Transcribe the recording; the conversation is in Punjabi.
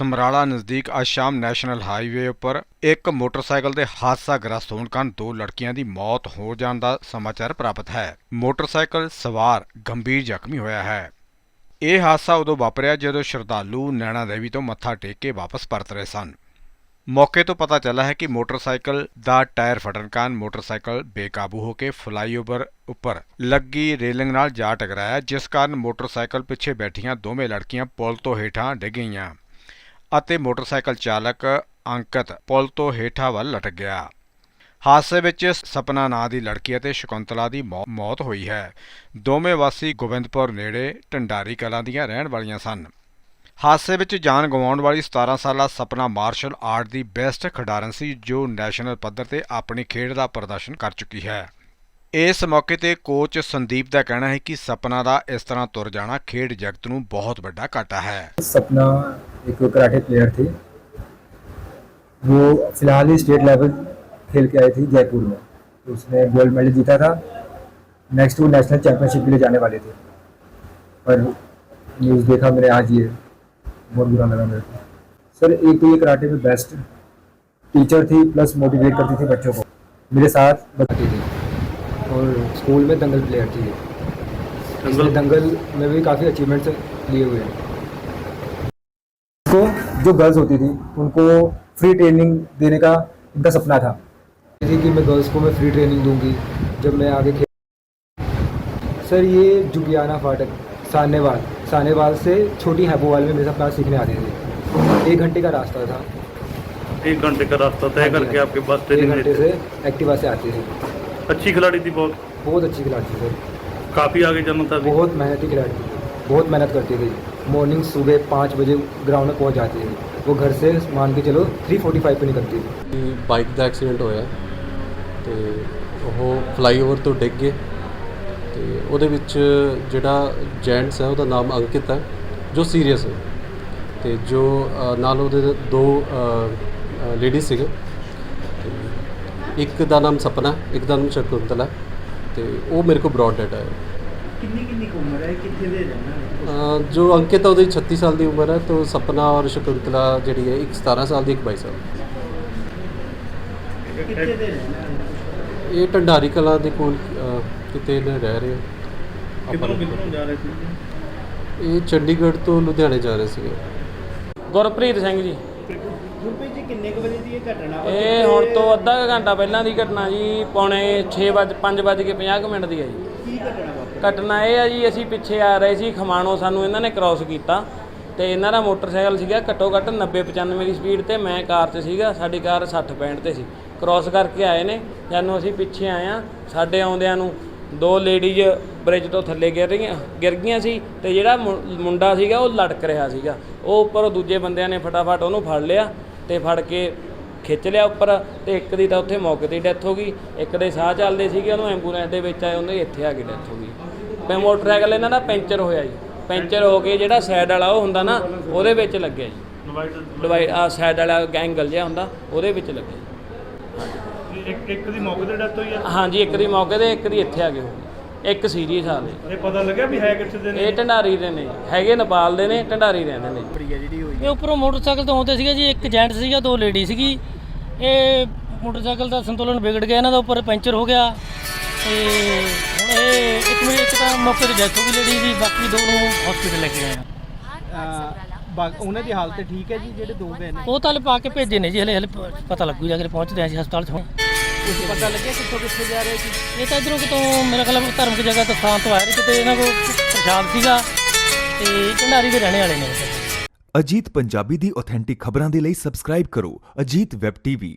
ਸਮਰਾਲਾ ਨਜ਼ਦੀਕ ਅੱਜ ਸ਼ਾਮ ਨੈਸ਼ਨਲ ਹਾਈਵੇ ਉੱਪਰ ਇੱਕ ਮੋਟਰਸਾਈਕਲ ਦੇ ਹਾਦਸਾ ਗ੍ਰਸਤ ਹੋਣ ਕਾਰਨ ਦੋ ਲੜਕੀਆਂ ਦੀ ਮੌਤ ਹੋ ਜਾਣ ਦਾ ਸਮਾਚਾਰ ਪ੍ਰਾਪਤ ਹੈ। ਮੋਟਰਸਾਈਕਲ ਸਵਾਰ ਗੰਭੀਰ ਜ਼ਖਮੀ ਹੋਇਆ ਹੈ। ਇਹ ਹਾਦਸਾ ਉਦੋਂ ਵਾਪਰਿਆ ਜਦੋਂ ਸ਼ਰਧਾਲੂ ਨੈਣਾ ਦੇਵੀ ਤੋਂ ਮੱਥਾ ਟੇਕ ਕੇ ਵਾਪਸ ਪਰਤ ਰਹੇ ਸਨ। ਮੌਕੇ ਤੋਂ ਪਤਾ ਚੱਲਾ ਹੈ ਕਿ ਮੋਟਰਸਾਈਕਲ ਦਾ ਟਾਇਰ ਫਟਣ ਕਾਰਨ ਮੋਟਰਸਾਈਕਲ ਬੇਕਾਬੂ ਹੋ ਕੇ ਫਲਾਈਓਵਰ ਉੱਪਰ ਲੱਗੀ ਰੇਲਿੰਗ ਨਾਲ ਜਾ ਟਕਰਾਇਆ, ਜਿਸ ਕਾਰਨ ਮੋਟਰਸਾਈਕਲ ਪਿੱਛੇ ਬੈਠੀਆਂ ਦੋਵੇਂ ਲੜਕੀਆਂ ਪੁਲ ਤੋਂ ਹੇਠਾਂ ਡਿੱਗ ਗਈਆਂ। ਅਤੇ ਮੋਟਰਸਾਈਕਲ ਚਾਲਕ ਅੰਕਤ ਪੁਲ ਤੋਂ ਹੇਠਾਂ ਵੱਲ ਲਟਕ ਗਿਆ। ਹਾਦਸੇ ਵਿੱਚ ਸਪਨਾ ਨਾਂ ਦੀ ਲੜਕੀ ਅਤੇ ਸ਼ਕੁੰਤਲਾ ਦੀ ਮੌਤ ਹੋਈ ਹੈ। ਦੋਵੇਂ ਵਾਸੀ ਗੋਬਿੰਦਪੁਰ ਨੇੜੇ ਢੰਡਾਰੀ ਕਲਾਂ ਦੀਆਂ ਰਹਿਣ ਵਾਲੀਆਂ ਸਨ। ਹਾਦਸੇ ਵਿੱਚ ਜਾਨ ਗਵਾਉਣ ਵਾਲੀ 17 ਸਾਲਾ ਸਪਨਾ ਮਾਰਸ਼ਲ ਆਰਟ ਦੀ ਬੈਸਟ ਖਿਡਾਰਨ ਸੀ, ਜੋ ਨੈਸ਼ਨਲ ਪੱਧਰ ਤੇ ਆਪਣੀ ਖੇਡ ਦਾ ਪ੍ਰਦਰਸ਼ਨ ਕਰ ਚੁੱਕੀ ਹੈ। ਇਸ ਮੌਕੇ ਤੇ ਕੋਚ ਸੰਦੀਪ ਦਾ ਕਹਿਣਾ ਹੈ ਕਿ ਸਪਨਾ ਦਾ ਇਸ ਤਰ੍ਹਾਂ ਤੁਰ ਜਾਣਾ ਖੇਡ ਜਗਤ ਨੂੰ ਬਹੁਤ ਵੱਡਾ ਘਾਟਾ ਹੈ। ਸਪਨਾ एक कराटे प्लेयर थी। वो फ़िलहाल ही स्टेट लेवल खेल के आई थी जयपुर में। तो उसने गोल्ड मेडल जीता था। नेक्स्ट वो नेशनल चैंपियनशिप के लिए जाने वाले थे। पर न्यूज़ देखा मैंने आज ये। बहुत बुरा लगा मेरे को। सर एक तो ये कराटे में बेस्ट टीचर थी प्लस मोटिवेट करती थी बच्चों को। मेरे साथ बताती थी और स्कूल में दंगल प्लेयर थी इसने दंगल? में भी काफ़ी अचीवमेंट्स लिए हुए हैं। जो गर्ल्स होती थी उनको फ्री ट्रेनिंग देने का उनका सपना था। कि मैं गर्ल्स को मैं फ्री ट्रेनिंग दूँगी जब मैं आगे खेल सर ये जुगियाना फाटक सानेवाल सानेवाल से छोटी हैबोवाल में मेरे क्लास सीखने आते थे। एक घंटे का रास्ता था। एक घंटे का रास्ता तय हाँ करके हाँ। आपके पास एक ट्रेनिंग घंटे से एक्टिवा से आते थे। अच्छी खिलाड़ी थी बहुत। बहुत अच्छी खिलाड़ी थी सर। काफ़ी आगे जाना था बहुत मेहनती खिलाड़ी थी। बहुत मेहनत करती थी। मॉर्निंग सुबह पाँच बजे ग्राउंड में पहुंच जाती थी वो घर से मान के चलो थ्री फोर्टी फाइव पे निकलती थी ਕਿ ਬਾਈਕ ਦਾ ਐਕਸੀਡੈਂਟ ਹੋਇਆ ਤੇ ਉਹ ਫਲਾਈਓਵਰ ਤੋਂ ਡਿੱਗ ਗਏ ਤੇ ਉਹਦੇ ਵਿੱਚ ਜਿਹੜਾ ਜੈਂਟਸ ਹੈ ਉਹਦਾ ਨਾਮ ਅੰਕਿਤ ਹੈ ਜੋ ਸੀਰੀਅਸ ਹੈ ਤੇ ਜੋ ਅ, ਨਾਲ ਉਹਦੇ ਦੋ ਲੇਡੀ ਸੀਗੇ ਤੇ ਇੱਕ ਦਾ ਨਾਮ ਸਪਨਾ ਇੱਕ ਦਾ ਨਾਮ ਸ਼ਕੁੰਤਲਾ ਤੇ ਉਹ ਮੇਰੇ ਕੋਲ ਬ੍ਰੌਡ ਡੈਟ ਆਇਆ ਜੋ ਅੰਕਿਤ ਆ ਉਹਦੀ 36 ਸਾਲ ਦੀ ਉਮਰ ਹੈ ਤੋਂ ਸਪਨਾ ਔਰ ਸ਼ਕੁੰਤਲਾ ਜਿਹੜੀ ਹੈ ਇੱਕ 17 ਸਾਲ ਦੀ ਇੱਕ 22 ਸਾਲ ਇਹ ਢੰਡਾਰੀ ਕਲਾ ਦੇ ਕੋਲ ਕਿਤੇ ਨੇ ਰਹਿ ਰਹੇ ਆ। ਕਿੱਧਰੋਂ ਜਾ ਰਹੇ ਸੀ ਇਹ ਚੰਡੀਗੜ੍ਹ ਤੋਂ ਲੁਧਿਆਣੇ ਜਾ ਰਹੇ ਸੀਗੇ। ਗੁਰਪ੍ਰੀਤ ਸਿੰਘ ਜੀ। ਗੁਰਪ੍ਰੀਤ ਜੀ ਕਿੰਨੇ ਕੁ ਵਜੇ ਦੀ ਇਹ ਘਟਨਾ ਇਹ ਹੁਣ ਤੋਂ ਅੱਧਾ ਘੰਟਾ ਪਹਿਲਾਂ ਦੀ ਘਟਨਾ ਜੀ ਪੌਣੇ 6 ਵਜੇ 5 ਵਜੇ ਕੇ 50 ਕੁ ਮਿੰਟ ਦੀ ਹੈ ਜੀ। ਕੀ ਘਟਨਾ ਘਟਨਾ ਇਹ ਆ ਜੀ, ਅਸੀਂ ਪਿੱਛੇ ਆ ਰਹੇ ਸੀ ਖਮਾਣੋ, ਸਾਨੂੰ ਇਹਨਾਂ ਨੇ ਕ੍ਰਾਸ ਕੀਤਾ ਤੇ ਇਹਨਾਂ ਦਾ ਮੋਟਰਸਾਈਕਲ ਸੀਗਾ ਘੱਟੋ ਘੱਟ 90 95 ਦੀ ਸਪੀਡ ਤੇ, ਮੈਂ ਕਾਰ 'ਚ ਸੀਗਾ, ਸਾਡੀ ਕਾਰ 60 65 ਤੇ ਸੀ। ਕ੍ਰਾਸ ਕਰਕੇ ਆਏ ਨੇ ਜਾਨੂੰ ਅਸੀਂ ਪਿੱਛੇ ਆਏ ਆ ਸਾਡੇ ਆਉਂਦਿਆਂ ਨੂੰ ਦੋ ਲੇਡੀਜ਼ ਬ੍ਰਿਜ ਤੋਂ ਥੱਲੇ ਗਿਰ ਰਹੀਆਂ, ਗਿਰ ਗਈਆਂ ਸੀ ਤੇ ਜਿਹੜਾ ਮੁੰ- ਮੁੰਡਾ ਸੀਗਾ, ਉਹ ਲੜਕ ਰਿਹਾ ਸੀਗਾ। ਉਹ ਉੱਪਰ ਦੂਜੇ ਬੰਦਿਆਂ ਨੇ ਫਟਾਫਟ ਉਹਨੂੰ ਫੜ ਲਿਆ ਤੇ ਫੜ ਕੇ ਖਿੱਚ ਲਿਆ ਉੱਪਰ ਤੇ ਇੱਕ ਦੀ ਤਾਂ ਉੱਥੇ ਮੌਕੇ ਤੇ ਡੈਥ ਹੋ ਗਈ। ਇੱਕ ਦੇ ਸਾਹ ਚੱਲਦੇ ਸੀਗੇ, ਉਹਨੂੰ ਐਂਬੂਲੈਂਸ ਦੇ ਵਿੱਚ ਆਏ, ਉਹਦੇ ਇੱਥੇ ਆ ਕੇ ਡੈਥ ਹੋ ਗਈ। ਮੈਂ ਮੋਟਰਸਾਈਕਲ ਇਹਨਾਂ ਦਾ ਪੈਂਚਰ ਹੋਇਆ ਜੀ। ਪੈਂਚਰ ਹੋ ਕੇ ਜਿਹੜਾ ਸਾਈਡ ਵਾਲਾ ਉਹ ਹੁੰਦਾ ਨਾ ਉਹਦੇ ਵਿੱਚ ਲੱਗਿਆ ਜੀ। ਡਿਵਾਈਡ ਆ ਸਾਈਡ ਵਾਲਾ ਗੈਂਗਲ ਜਿਹਾ ਹੁੰਦਾ ਉਹਦੇ ਵਿੱਚ ਲੱਗਿਆ ਜੀ। ਇੱਕ ਇੱਕ ਦੀ ਮੌਕੇ ਤੇ ਡੈਥ ਹੋਈ ਆ? ਹਾਂਜੀ ਇੱਕ ਦੀ ਇੱਕ ਦੀ ਇੱਥੇ ਆ ਗਏ ਹੋਈ। ਇੱਕ ਸੀਰੀਅਸ ਆ ਲਈ ਤੇ ਪਤਾ ਲੱਗਿਆ ਵੀ ਹੈ ਕਿੱਥੇ ਦੇ ਨੇ? ਇਹ ਢੰਡਾਰੀ ਦੇ ਨੇ ਹੈਗੇ ਨੇਪਾਲ ਦੇ ਨੇ ਢੰਡਾਰੀ ਰਹਿੰਦੇ ਨੇ ਜੀ। ਇਹ ਉੱਪਰੋਂ ਮੋਟਰਸਾਈਕਲ ਤੋਂ ਆਉਂਦੇ ਸੀਗੇ ਜੀ ਇੱਕ ਜੈਂਟ ਸੀਗਾ ਦੋ ਲੇਡੀ ਸੀਗੀ। ਇਹ ਮੋਟਰਸਾਈਕਲ ਦਾ ਸੰਤੁਲਨ ਵਿਗੜ ਗਿਆ ਇਹਨਾਂ ਦਾ ਉੱਪਰ ਪੈਂਚਰ ਹੋ ਗਿਆ। ਤੇ ਇਹ ਇੱਕ ਮੇਰੀ ਇੱਕ ਤਾਂ ਮੌਕੇ ਤੇ ਡੈਥ ਹੋ ਗਈ ਲੇਡੀ ਦੀ ਬਾਕੀ ਦੋ ਨੂੰ ਹਸਪੀਟਲ ਲੈ ਕੇ ਗਏ ਆ। ਉਹਨਾਂ ਦੀ ਹਾਲਤ ਠੀਕ ਹੈ ਜੀ ਜਿਹੜੇ ਦੋ ਗਏ ਨੇ? ਉਹ ਤਾਂ ਹਲੇ ਪਾ ਕੇ ਭੇਜੇ ਨੇ ਜੀ ਹਲੇ ਹਲੇ ਪ- ਪਤਾ ਲੱਗੂ ਜਾ ਕੇ ਪਹੁੰਚਦੇ ਆ ਜੀ ਹਸਪਤਾਲ 'ਚ। ਹੁਣ ਕੁਝ ਪਤਾ ਲੱਗਿਆ ਕਿੱਥੋਂ ਕਿੱਥੇ ਜਾ ਰਹੇ ਸੀ? ਇਹ ਤਾਂ ਇਧਰੋਂ ਕਿਤੋਂ ਮੇਰਾ ਖਿਆਲ ਹੈ ਧਰਮਕ ਜਗ੍ਹਾ ਤੋਂ ਥਾਂ ਤੋਂ ਆਏ ਨੇ ਕਿਤੇ ਇਹਨਾਂ ਕੋਲ ਪ੍ਰਸ਼ਾਦ ਸੀਗਾ ਤੇ ਢੰਡਾਰੀ ਦੇ ਰਹਿਣੇ ਵਾਲੇ ਨੇ। ਇਹ। ਅਜੀਤ ਪੰਜਾਬੀ ਦੀ ਆਥੈਂਟਿਕ ਖਬਰਾਂ ਦੇ ਲਈ ਸਬਸਕ੍ਰਾਈਬ ਕਰੋ ਅਜੀਤ ਵੈਬ ਟੀਵੀ।